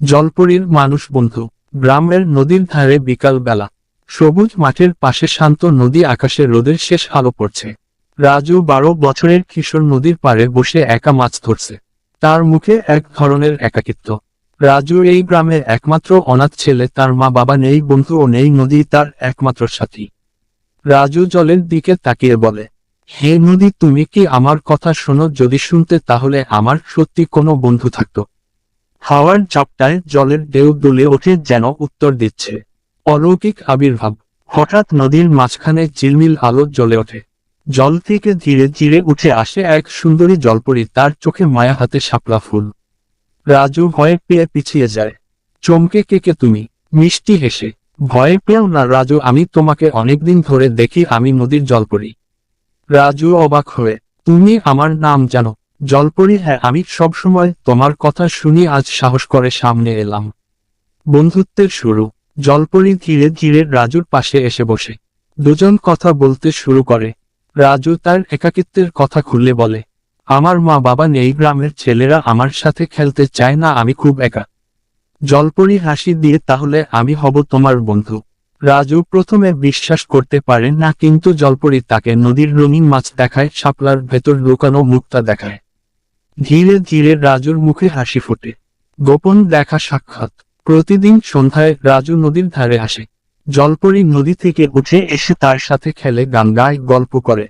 জলপরীর মানুষ বন্ধু। গ্রামের নদীর ধারে বিকাল বেলা। সবুজ মাঠের পাশে শান্ত নদী আকাশে রোদের শেষ আলো পড়ছে। রাজু বারো বছরের কিশোর নদীর পাড়ে বসে একা মাছ ধরছে। তার মুখে এক ধরনের একাকিত্ব। রাজু এই গ্রামের একমাত্র অনাথ ছেলে, তার মা বাবা নেই, বন্ধু ও নেই, নদী তার একমাত্র সাথী। রাজু জলের দিকে তাকিয়ে বলে, হে নদী, তুমি কি আমার কথা শোনো? যদি শুনতে, তাহলে আমার সত্যি কোনো বন্ধু থাকতো। হাওয়ার ঝাপটায় জলের ঢেউ দুলে ওঠে যেন উত্তর দিচ্ছে। অলৌকিক আবির্ভাব। হঠাৎ নদীর মাঝখানে ঝিলমিল আলো জ্বলে ওঠে। জল থেকে ধীরে ধীরে উঠে আসে এক সুন্দরী জলপরি, তার চোখে মায়া হাতে শাপলা ফুল। রাজু ভয়ে পেয়ে পিছিয়ে যায়। চমকে কেকে তুমি? মিষ্টি হেসে। ভয়ে পেও না রাজু, আমি তোমাকে অনেকদিন ধরে দেখি, আমি নদীর জলপরি। রাজু অবাক হয়ে, তুমি আমার নাম জানো। জলপরি হ্যাঁ আমি সবসময় তোমার কথা শুনি, আজ সাহস করে সামনে এলাম। বন্ধুত্বের শুরু। জলপরি ধীরে ধীরে রাজুর পাশে এসে বসে। দুজন কথা বলতে শুরু করে। রাজু তার একাকিত্বের কথা খুলে বলে, আমার মা বাবা নেই, গ্রামের ছেলেরা আমার সাথে খেলতে চায় না, আমি খুব একা। জলপরি হাসি দিয়ে, তাহলে আমি হব তোমার বন্ধু। রাজু প্রথমে বিশ্বাস করতে পারে না, কিন্তু জলপরি তাকে নদীর রঙিন মাছ দেখায়, শাপলার ভেতর লুকানো মুক্তা দেখায়। ধীরে ধীরে রাজুর মুখে হাসি ফোটে। গোপন দেখা সাক্ষাৎ। প্রতিদিন সন্ধ্যায় রাজু নদীর ধারে আসে। জলপরি নদী থেকে উঠে এসে তার সাথে খেলে, গান গায়, গল্প করে।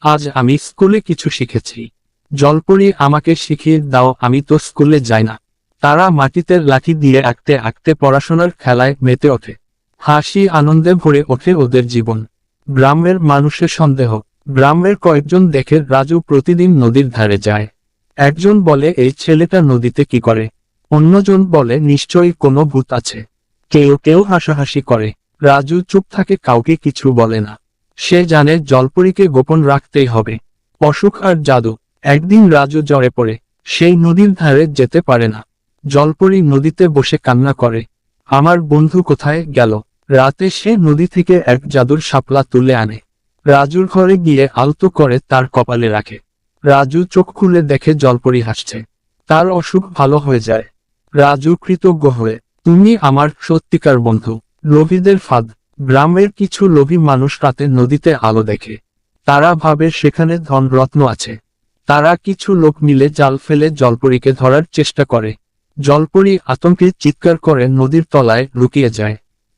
আজ আমি স্কুলে কিছু শিখেছি। জলপরি আমাকে শিখিয়ে দাও, আমি তো স্কুলে যাই না। তারা মাটিতে লাঠি দিয়ে আঁকতে আঁকতে পড়াশোনার খেলায় মেতে ওঠে। হাসি আনন্দে ভরে ওঠে ওদের জীবন। গ্রামের মানুষের সন্দেহ। গ্রামের কয়েকজন দেখে রাজু প্রতিদিন নদীর ধারে যায়। একজন বলে, এই ছেলেটা নদীতে কি করে? অন্যজন বলে, নিশ্চয়ই কোনো ভূত আছে। কেউ কেউ হাসাহাসি করে। রাজু চুপ থাকে, কাউকে কিছু বলে না। সে জানে জলপরীকে গোপন রাখতেই হবে। অসুখ আর জাদু। একদিন রাজু জ্বরে পড়ে। সেই নদীর ধারে যেতে পারে না। জলপরী নদীতে বসে কান্না করে। আমার বন্ধু কোথায় গেল? রাতে সে নদী থেকে এক জাদুর শাপলা তুলে আনে। রাজুর ঘরে গিয়ে আলতো করে তার কপালে রাখে। রাজু চোখ খুলে দেখে জলপরি হাসছে। তার অসুখ ভালো হয়ে যায়। রাজু কৃতজ্ঞ হয়ে, তুমি আমার সত্যিকার বন্ধু। লোভীদের ফাঁদ। গ্রামের কিছু লোভী মানুষ রাতে নদীতে আলো দেখে। তারা ভাবে সেখানে ধন রত্ন আছে। তারা কিছু লোক মিলে জাল ফেলে জলপরীকে ধরার চেষ্টা করে। জলপরি আতঙ্কে চিৎকার করে নদীর তলায় লুকিয়ে যায়।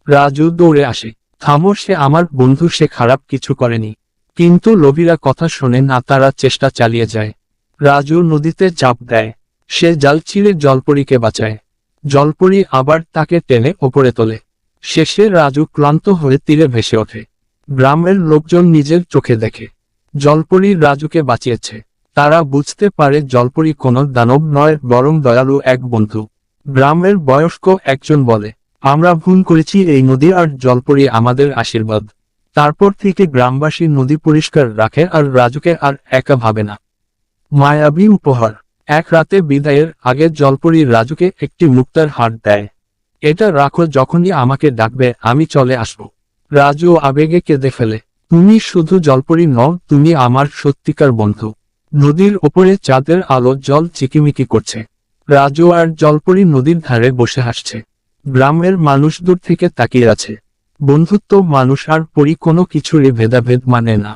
রাজু দৌড়ে আসে, থামো, সে আমার বন্ধু, সে খারাপ কিছু করেনি। কিন্তু লোভীরা কথা শোনে না, তারা চেষ্টা চালিয়ে যায়। রাজু নদীতে চাপ দেয়। সে জাল ছিঁড়ে জলপরীকে বাঁচায়। জলপরি আবার তাকে টেনে ওপরে তোলে। শেষে রাজু ক্লান্ত হয়ে তীরে ভেসে ওঠে। গ্রামের লোকজন নিজের চোখে দেখে। জলপরি রাজুকে বাঁচিয়েছে। তারা বুঝতে পারে জলপরি কোনো দানব নয়, বরং দয়ালু এক বন্ধু। গ্রামের বয়স্ক একজন বলে, আমরা ভুল করেছি এই নদী, আর জলপরি আমাদের আশীর্বাদ। তারপর থেকে গ্রামবাসী নদী পরিষ্কার রাখে আর রাজুকে আর একা ভাবে না। মায়াবী উপহার। এক রাতে বিদায়ের আগে জলপরি রাজুকে একটি মুক্তার হাট দেয়। এটা রাখো যখনই আমাকে ডাকবে, আমি চলে আসব রাজু আবেগে কেঁদে ফেলে। তুমি শুধু জলপরি নও, তুমি আমার সত্যিকার বন্ধু। নদীর ওপরে চাঁদের আলো জল চিকিমিকি করছে। রাজু আর জলপরি নদীর ধারে বসে হাসছে। গ্রামের মানুষ দূর থেকে তাকিয়ে আছে। বন্ধুত্ব মানুষ আর পরি কোনো কিছুরই ভেদাভেদ মানে না।